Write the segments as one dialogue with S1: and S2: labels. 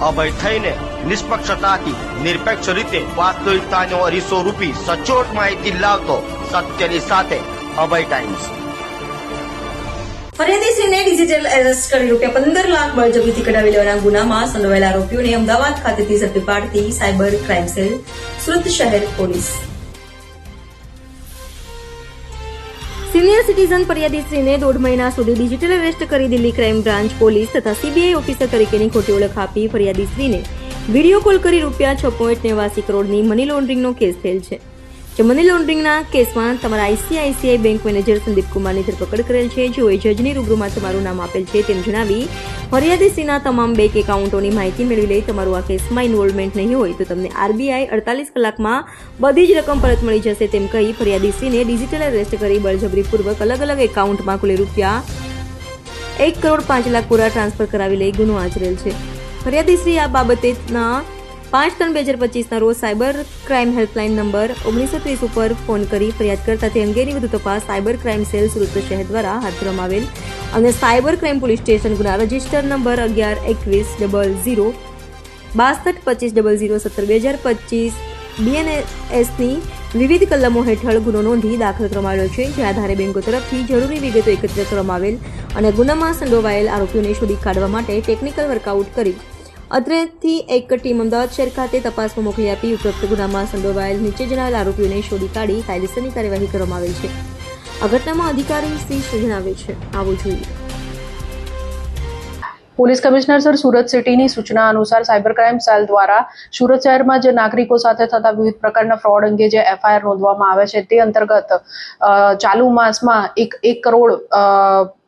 S1: અભય થઈને નિષ્પક્ષતાથી, નિરપેક્ષ રીતે વાસ્તવિકતાનો અરીસો રૂપી સચોટ માહિતી લાવતો સત્યની સાથે અભય ટાઈમ્સ
S2: ફરિયાદીશ્રીને ડિજિટલ એરેસ્ટ કરી રૂપિયા પંદર લાખ બળજબરીથી કઢાવી લેવાના ગુનામાં સંડોવાયેલા આરોપીઓને અમદાવાદ ખાતેથી ઝડપી પાડતી સાયબર ક્રાઇમ સેલ સુરત શહેર પોલીસ. સિનિયર સિટીઝન ફરિયાદીશ્રીને દોઢ મહિના સુધી ડિજિટલ અરેસ્ટ કરી દિલ્હી ક્રાઇમ બ્રાન્ચ પોલીસ તથા સીબીઆઈ ઓફિસર તરીકેની ખોટી ઓળખ આપી ફરિયાદીશ્રીને વીડિયો કોલ કરી રૂપિયા છ પોઈન્ટ નેવાસી કરોડની મની લોન્ડરિંગનો કેસ થયેલ છે. જે મની લોન્ડરિંગના કેસમાં તમારા આઈસીઆઈસીઆઈ બેંક મેનેજર સંદીપ કુમારની ધરપકડ કરેલ છે. જેઓએ જજની રૂબરૂમાં તમારું નામ આપેલ છે તેમ જણાવી ફરિયાદીશ્રીના તમામ બેંક એકાઉન્ટોની માહિતી મેળવી લઈ તમારું આ કેસમાં ઇન્વોલ્વમેન્ટ નહીં હોય તો તમને આરબીઆઈ અડતાલીસ કલાકમાં બધી જ રકમ પરત મળી જશે તેમ કહી ફરિયાદીશ્રીને ડિજિટલ એરેસ્ટ કરી બળજબરીપૂર્વક અલગ અલગ એકાઉન્ટમાં કુલ રૂપિયા એક કરોડ પાંચ લાખ પૂરા ટ્રાન્સફર કરાવી લઈ ગુનો આચરેલ છે. ફરિયાદીશ્રી આ બાબતેના પાંચ ત્રણ બે હજાર પચીસના રોજ સાયબર ક્રાઇમ હેલ્પલાઇન નંબર ઓગણીસો ત્રીસ ઉપર ફોન કરી ફરિયાદ કરતા તે અંગેની વધુ તપાસ સાયબર ક્રાઇમ સેલ સુરત શહેર દ્વારા હાથ ધરવામાં આવેલ અને સાયબર ક્રાઇમ પોલીસ સ્ટેશન ગુના રજિસ્ટર નંબર અગિયાર એકવીસ ડબલ ઝીરો બાસઠ પચીસ ડબલ ઝીરો સત્તર બે હજાર પચીસ બીએનએસની વિવિધ કલમો હેઠળ ગુનો નોંધી દાખલ કરવામાં આવ્યો છે. જે આધારે બેંકો તરફથી જરૂરી વિગતો એકત્ર કરવામાં આવેલ અને ગુનામાં સંડોવાયેલ આરોપીઓને શોધી કાઢવા માટે ટેકનિકલ વર્કઆઉટ કરી અત્રેથી એક ટીમ અમદાવાદ શહેર ખાતે તપાસમાં મોકલી આપી, ઉપરોક્ત ગુનામાં સંડોવાયેલ નીચે જણાવેલ આરોપીઓને શોધી કાઢી કાયદેસરની કાર્યવાહી કરવામાં આવેલ છે. આ ઘટનામાં અધિકારી સિંહ જણાવે છે. આવું જોઈએ.
S3: પોલીસ કમિશનર સર સુરત સિટીની સૂચના અનુસાર સાયબર ક્રાઇમ સેલ દ્વારા સુરત શહેરમાં જે નાગરિકો સાથે થતા વિવિધ પ્રકારના ફ્રોડ અંગે જે એફઆઈઆર નોંધવામાં આવે છે તે અંતર્ગત ચાલુ માસમાં એક એક કરોડ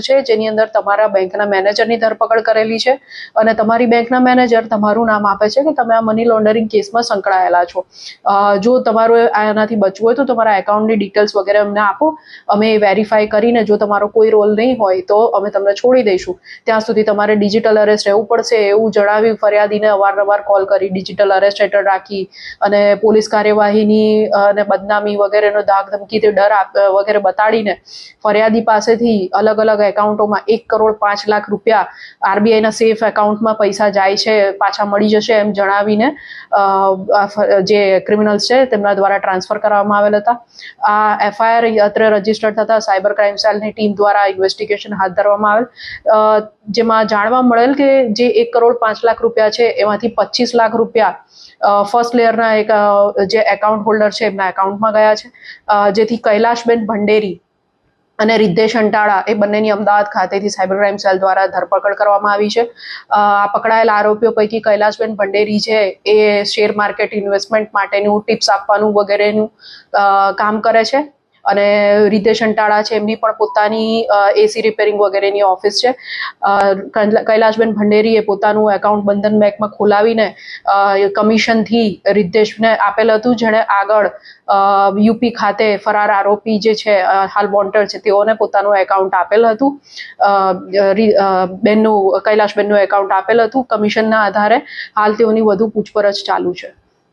S3: છે, જેની અંદર તમારા બેંકના મેનેજરની ધરપકડ કરેલી છે અને તમારી બેંકના મેનેજર તમારું નામ આપે છે કે તમે આ મની લોન્ડરિંગ કેસમાં સંકળાયેલા છો. જો તમારું આનાથી બચવું હોય તો તમારા એકાઉન્ટની ડિટેલ્સ વગેરે અમને આપો. અમે વેરીફાઈ કરીને જો તમારો કોઈ રોલ નહીં હોય તો અમે તમને છોડી દઈશું. ત્યાં સુધી તમારે ડિજિટલ અરેસ્ટ રહેવું પડશે એવું જણાવી ફરિયાદીને અવારનવાર કોલ કરી ડિજિટલ અરેસ્ટ હેઠળ રાખી અને પોલીસ કાર્યવાહીની અને બદનામી વગેરેનો ધાક ધમકી તે ડર વગેરે બતાડીને ફરિયાદી પાસેથી અલગ અલગ એકાઉન્ટોમાં એક કરોડ પાંચ લાખ રૂપિયા આરબીઆઈના સેફ એકાઉન્ટમાં પૈસા જાય છે, પાછા મળી જશે એમ જણાવીને જે ક્રિમિનલ્સ છે તેમના દ્વારા ટ્રાન્સફર કરવામાં આવેલ હતા. આ એફઆઈઆર અત્રે રજિસ્ટર થતા સાયબર ક્રાઇમ સેલની ટીમ દ્વારા ઇન્વેસ્ટિગેશન હાથ ધરવામાં આવેલ. જેમાં જાણવા મળેલ કે જે એક કરોડ પાંચ લાખ રૂપિયા છે, એમાંથી પચીસ લાખ રૂપિયા ફર્સ્ટ લેયરના એક જે એકાઉન્ટ હોલ્ડર છે એમના એકાઉન્ટમાં ગયા છે. જેથી કૈલાશબેન ભંડેરી અને રિદ્ધેશ અંટાળા એ બંનેની અમદાવાદ ખાતેથી સાયબર ક્રાઇમ સેલ દ્વારા ધરપકડ કરવામાં આવી છે. આ પકડાયેલા આરોપીઓ પૈકી કૈલાશબેન ભંડેરી છે, એ શેર માર્કેટ ઇન્વેસ્ટમેન્ટ માટેનું ટિપ્સ આપવાનું વગેરેનું કામ કરે છે. અને રીતેશ અંટાળા છે, એમની પણ પોતાની એસી રિપેરિંગ વગેરેની ઓફિસ છે. કૈલાશબેન ભંડેરીએ પોતાનું એકાઉન્ટ બંધન બેંકમાં ખોલાવીને કમિશનથી રીતેશને આપેલ હતું, જેણે આગળ યુપી ખાતે ફરાર આરોપી જે છે હાલ વોન્ટેડ છે, તેઓને પોતાનું એકાઉન્ટ આપેલ હતું. બેનનું, કૈલાશબેનનું એકાઉન્ટ આપેલ હતું. કમિશનના આધારે હાલ તેઓની વધુ પૂછપરછ ચાલુ છે.